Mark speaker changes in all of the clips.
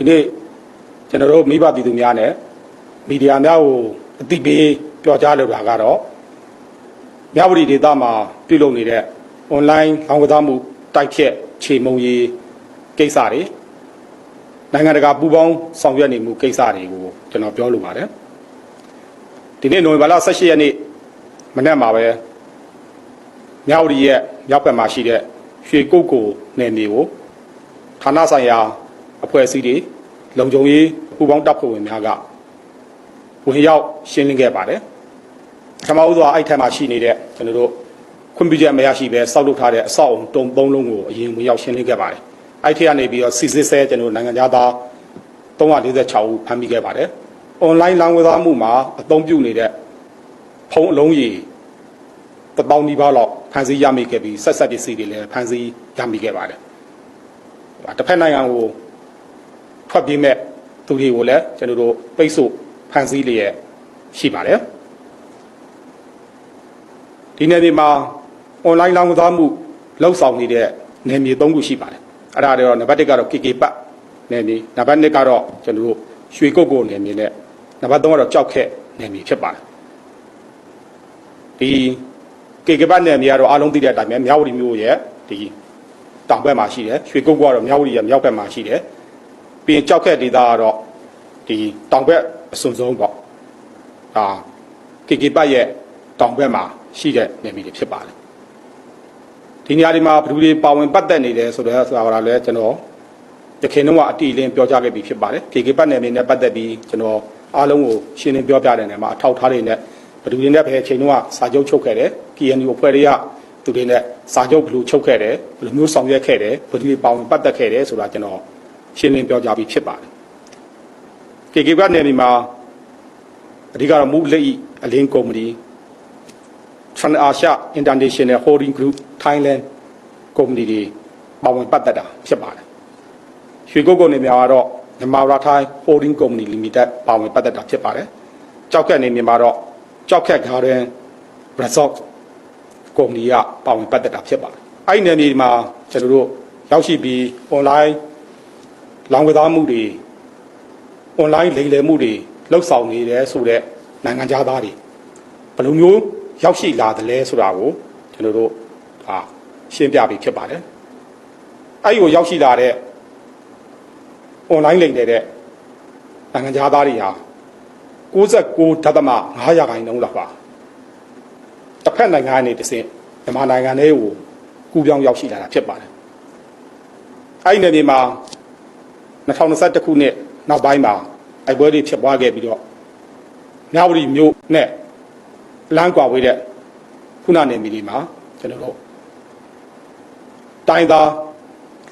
Speaker 1: ဒီနေ့ကျွန်တော်တို့မိဘပြည်သူများနဲ့မီဒီယာများကိုအသိပေးပြောကြားလိုတာကတော့မြဝတီဒေသမှာပြုလုပ်နေတဲ့ online လောင်းကစားမှုတိုက်ဖြတ်ခြေမုံရေးကိစ္စတွေနိုင်ငံတကာပူးပေါင်းဆောင်ရွက်နေမှုကိစ္စတွေကိုကျွန်တော်ပြောလိုပါတယ်ဒီနေ့နိုဝင်ဘာလ18ရက်နေ့မနေ့မှာပဲမြဝတီရဲ့မြောက်ဘက်မှာရှိတဲ့ရွှေကုတ်ကိုနယ်မြေကိုဌာနဆိုင်ရာ အဖွဲ့အစည်းတွေလုံခြုံရေးပူးပေါင်းတပ်ဖွဲ့ဝင်များကဝင်ရောက်ရှင်းလင်းခဲ့ပါတယ်ပထမဦးစွာအဲ့ထက်မှာရှိနေတဲ့ကျွန်တော်တို့ခွင့်ပြုချက်မရရှိပဲစောက်လုပ်ထားတဲ့အဆောက်အုံတုံသုံးလုံးကိုအရင်ဝင်ရောက်ရှင်းလင်းခဲ့ပါတယ်အဲ့ထက်ကနေပြီးတော့စီစစ်ဆဲကျွန်တော်တို့နိုင်ငံသား346ဦးဖမ်းမိခဲ့ပါတယ်အွန်လိုင်းလောင်းကစားမှုမှာအသုံးပြုနေတဲ့ဖုန်းအလုံးကြီးတပေါင်းဒီပါလောက်ဖန်ဆီးရမိခဲ့ပြီးဆက်ဆက်ပစ္စည်းတွေလည်းဖန်ဆီးရမိခဲ့ပါတယ်တစ်ဖက်နိုင်ငံကို ထွက်ပြေးမဲ့သူတွေကိုလည်းကျွန်တော်တို့ပိတ်ဆို့ဖန်ဆီးလျက်ရှိပါတယ်ဒီနေ့ဒီမှာအွန်လိုင်းလောင်းကစားမှုလှုပ်ဆောင်နေတဲ့နယ်မြေ၃ခုရှိပါတယ်အဲ့ဒါတွေတော့နံပါတ်1ကတော့ KK ပတ်နယ်မြေနံပါတ်2ကတော့ကျွန်တော်တို့ရွှေကုတ်ကိုနယ်မြေနဲ့နံပါတ်3ကတော့ကြောက်ခက်နယ်မြေဖြစ်ပါတယ်ဒီ KK ပတ်နယ်မြေကတော့အားလုံးသိတဲ့အတိုင်းပဲမြောက်ဝတီမြို့ရဲ့ဒီတောင်ဘက်မှာရှိတယ်ရွှေကုတ်ကတော့မြောက်ဝတီရဲ့မြောက်ဘက်မှာရှိတယ် ပြီးရင်ကြောက်ခက်ဒေသကတော့ဒီတောင်ဘက်အစွန်ဆုံးပေါ့ဒါ KK ပတ်ရဲ့တောင်ဘက်မှာရှိတဲ့နယ်မြေတွေဖြစ်ပါတယ်ဒီနေရာဒီမှာဘယ်သူတွေပါဝင်ပတ်သက်နေတယ်ဆိုတော့ဆိုတာကလည်းကျွန်တော်တခင်တော့အတီအလင်းပြောကြားခဲ့ပြီးဖြစ်ပါတယ် KK ပတ်နယ်မြေနဲ့ပတ်သက်ပြီးကျွန်တော်အားလုံးကိုရှင်းလင်းပြောပြတဲ့နေရာမှာအထောက်ထားတွေနဲ့ဘယ်သူတွေနဲ့ဘယ်အချိန်တော့စာချုပ်ချုပ်ခဲ့တယ် KNU အဖွဲ့တွေကသူတွေနဲ့စာချုပ်ဘယ်လိုချုပ်ခဲ့တယ်ဘယ်လိုမျိုးဆောင်ရွက်ခဲ့တယ်ဘယ်သူတွေပါဝင်ပတ်သက်ခဲ့တယ်ဆိုတာကျွန်တော် ရှင်းလင်းပြောကြားပြီးဖြစ်ပါတယ် KK ပတ်နယ်မြေမှာအဓိကတော့မူလက်ဤအလင်းကုမ္ပဏီ Trans Asia International Holding Group Thailand ကုမ္ပဏီတွေပါဝင်ပတ်သက်တာဖြစ်ပါတယ်ရွှေကုတ်ကုန်းနေများကတော့မြန်မာရာထိုင်း Holding Company Limited ပါဝင်ပတ်သက်တာဖြစ်ပါတယ်ကြောက်ခက်နေမြန်မာတော့ကြောက်ခက် Garden Resort ကုမ္ပဏီကပါဝင်ပတ်သက်တာဖြစ်ပါတယ်အဲ့ဒီနယ်မြေမှာကျွန်တော်တို့ရောက်ရှိပြီး online လောင်းကစားမှုတွေ online လိမ်လည်မှုတွေလှုပ်ဆောင်နေတယ်ဆိုတော့နိုင်ငံသားတွေဘယ်လိုမျိုးရောက်ရှိလာသလဲဆိုတာကိုကျွန်တော်တို့ဟာရှင်းပြပြီးဖြစ်ပါတယ်အဲ့ဒီကိုရောက်ရှိလာတဲ့ online လိမ်နေတဲ့နိုင်ငံသားတွေဟာ69ဒသမ9ရာခိုင်နှုန်းလောက်ပါတစ်ဖက်နိုင်ငံကနေတစ်ဆင့်မြန်မာနိုင်ငံလေးကိုကူးပြောင်းရောက်ရှိလာတာဖြစ်ပါတယ်အဲ့ဒီနေရာမှာ 2021ခုနှစ်နောက်ပိုင်းမှာအိုက်ပွဲတွေဖြစ်ပွားခဲ့ပြီးတော့မြဝတီမြို့နဲ့လမ်းကွာဝေးတဲ့ခုနနေမီဒီမှာကျွန်တော်တို့တိုင်းသား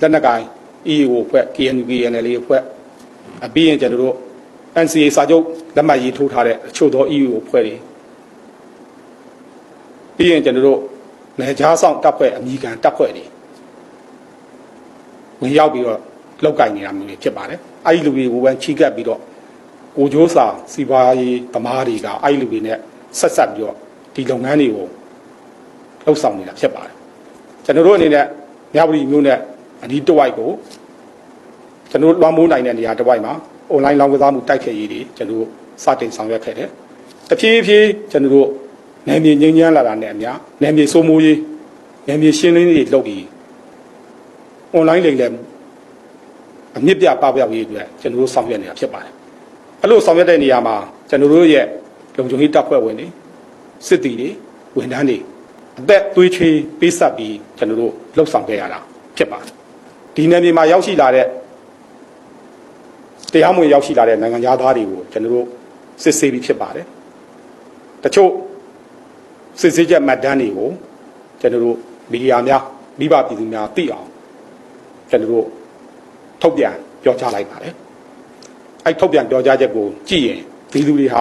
Speaker 1: လက်နက်ကိုင် EAO ဖွဲ့ KNU KNL ဖွဲ့အပြီးရင်ကျွန်တော်တို့ NCA စာချုပ်လက်မှတ်ရေးထိုးထားတဲ့အချို့သော EAO ဖွဲ့တွေပြီးရင်ကျွန်တော်တို့နေကြားဆောင်တပ်ဖွဲ့အမိခံတပ်ဖွဲ့တွေဝင်ရောက်ပြီးတော့ လောက်ကင်နေတာမျိုးတွေဖြစ်ပါတယ်အဲ့ဒီလူတွေကိုပဲချီးကပ်ပြီးတော့ကိုကျိုးစာစီပွားရေးသမားတွေကအဲ့ဒီလူတွေနဲ့ဆက်ဆက်ပြီးတော့ဒီလုပ်ငန်းတွေကိုလှုပ်ဆောင်နေတာဖြစ်ပါတယ်ကျွန်တော်တို့အနေနဲ့မြဝတီမျိုးနဲ့အဒီတဝိုက်ကိုကျွန်တော်တို့လွှမ်းမိုးနိုင်တဲ့နေရာတစ်ဝိုက်မှာ online လောင်းကစားမှုတိုက်ခဲ့ရေးတွေကျွန်တော်တို့စတင်ဆောင်ရွက်ခဲ့တယ်တဖြည်းဖြည်းကျွန်တော်တို့နယ်မြေငင်းညမ်းလာတာနဲ့အများနယ်မြေစိုးမိုးရေးနယ်မြေရှင်းလင်းရေးလုပ်ပြီး online လိမ်လည်မှု အမြင့်ပြပပရေးအတွက်ကျွန်တော်တို့ဆောင်ရွက်နေတာဖြစ်ပါတယ်အဲ့လိုဆောင်ရွက်တဲ့နေရာမှာကျွန်တော်တို့ရဲ့လုံခြုံရေးတပ်ဖွဲ့ဝင်တွေစစ်တီတွေဝန်ထမ်းတွေအသက်သွေးချွေးပေးဆက်ပြီးကျွန်တော်တို့လှုပ်ဆောင်ခဲ့ရတာဖြစ်ပါတယ်ဒီနယ်မြေမှာရောက်ရှိလာတဲ့တရားမဝင်ရောက်ရှိလာတဲ့နိုင်ငံသားတွေကိုကျွန်တော်တို့စစ်ဆေးပြီးဖြစ်ပါတယ်တချို့စစ်ဆေးချက်မှတ်တမ်းတွေကိုကျွန်တော်တို့မီဒီယာများမိဘပြည်သူများသိအောင်ကျွန်တော်တို့ ထုတ်ပြန်ပြောကြားလိုက်ပါတယ်အဲ့ထုတ်ပြန်ပြောကြားချက်ကိုကြည့်ရင်ဒီလူတွေဟာ